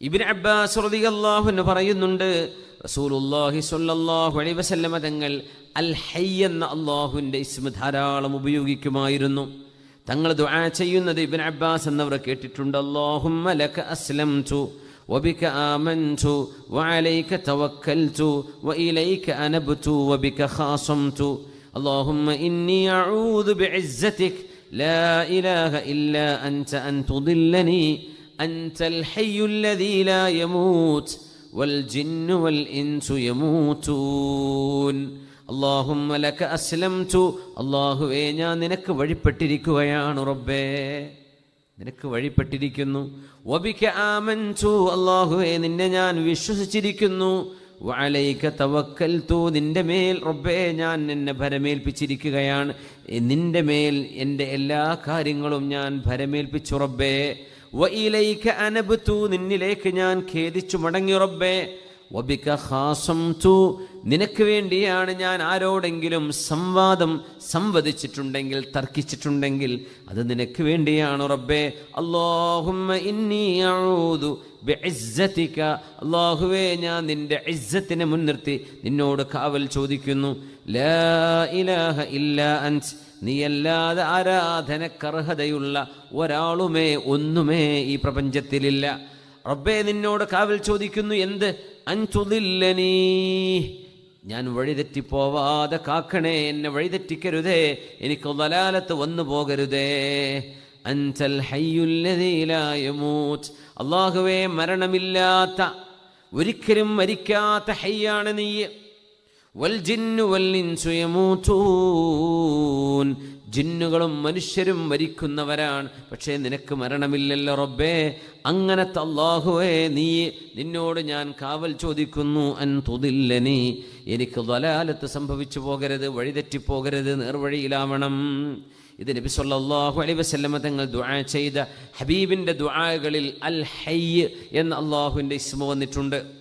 ഇബിൻ Abbas റളിയല്ലാഹു പറയുന്നുണ്ട് റസൂലുള്ളാഹി സ്വല്ലല്ലാഹു അലൈഹി വസല്ലമ തങ്ങൾ അൽ ഹയ്യ് എന്ന അള്ളാഹുവിൻ്റെ ഇസ്മ ധാരാളം ഉപയോഗിക്കുമായിരുന്നു തങ്ങൾ ദുആ ചെയ്യുന്നത് ഇബ്ൻ അബ്ബാസ് എന്നവർ കേട്ടിട്ടുണ്ട് അല്ലാഹുമ്മ ലക അസ്ലംതു وبك آمنت وعليك توكلت وإليك أنبت وبك خاصمت اللهم إني أعوذ بعزتك لا إله إلا أنت أن تضلني أنت الحي الذي لا يموت والجن والإنس يموتون അള്ളാഹുമ്മ ലക അസ്ലംതു അള്ളാഹുവേ ഞാൻ നിനക്ക് വഴിപ്പെട്ടിരിക്കുകയാണ് റബ്ബേ നിനക്ക് വഴിപ്പെട്ടിരിക്കുന്നു വബിക ആമൻതു അള്ളാഹുവേ നിന്നെ ഞാൻ വിശ്വസിച്ചിരിക്കുന്നു വഅലൈക തവക്കൽതു നിന്റെ മേൽ റബ്ബേ ഞാൻ നിന്നെ ഭരമേൽപ്പിച്ചിരിക്കുകയാണ് നിന്റെ മേൽ എൻ്റെ എല്ലാ കാര്യങ്ങളും ഞാൻ ഭരമേൽപ്പിച്ചു റബ്ബേ വഇലൈക അനബുത്തു നിന്നിലേക്ക് ഞാൻ ഖേദിച്ചു മടങ്ങി റബ്ബേ. വബിക ഖാസംതു നിനക്ക് വേണ്ടിയാണ് ഞാൻ ആരോടെങ്കിലും സംവാദം സംവദിച്ചിട്ടുണ്ടെങ്കിൽ തർക്കിച്ചിട്ടുണ്ടെങ്കിൽ അത് നിനക്ക് വേണ്ടിയാണ് റബ്ബേ. അല്ലാഹുമ്മ ഇന്നി ബിഇസ്സതിക. അല്ലാഹുവേ ഞാൻ നിന്റെ ഇസ്സത്തിനെ മുൻനിർത്തി നിന്നോട് കാവൽ ചോദിക്കുന്നു. ലാ ഇലാഹ ഇല്ലാ അൻസ്. നീയല്ലാതെ ആരാധനക്കർഹതയുള്ള ഒരാളുമേ ഒന്നുമേ ഈ പ്രപഞ്ചത്തിലില്ല. റബ്ബേ നിന്നോട് കാവൽ ചോദിക്കുന്നു എന്ത്? അഞ്ചുതില്ലനീ ഞാൻ വഴിതെറ്റിപ്പോവാതെ കാക്കണേ എന്നെ വഴിതെറ്റിക്കരുതേ എനിക്ക് വലാലത്ത് വന്നു പോകരുതേ. അൻതൽ ഹയ്യുല്ലതീലായമൂച്ച് അള്ളാഹുവേ മരണമില്ലാത്ത ഒരിക്കലും മരിക്കാത്ത ഹയ്യാണ് നീ ജിന്നുകളും മനുഷ്യരും മരിക്കുന്നവരാണ്. പക്ഷേ നിനക്ക് മരണമില്ലല്ലോ റബ്ബേ. അങ്ങനത്തെ അള്ളാഹുവേ നീ നിന്നോട് ഞാൻ കാവൽ ചോദിക്കുന്നു. അൻ തുതില്ലനി എനിക്ക് വലാലത്ത് സംഭവിച്ചു പോകരുത് വഴിതെറ്റിപ്പോകരുത് നേർവഴിയിലാവണം. ഇത് നബി സല്ലല്ലാഹു അലൈഹി വസല്ലമ തങ്ങൾ ദുആ ചെയ്ത ഹബീബിന്റെ ദുആകളിൽ അൽ ഹയ്യ് എന്ന അള്ളാഹുവിന്റെ ഇസ്മ വന്നിട്ടുണ്ട്.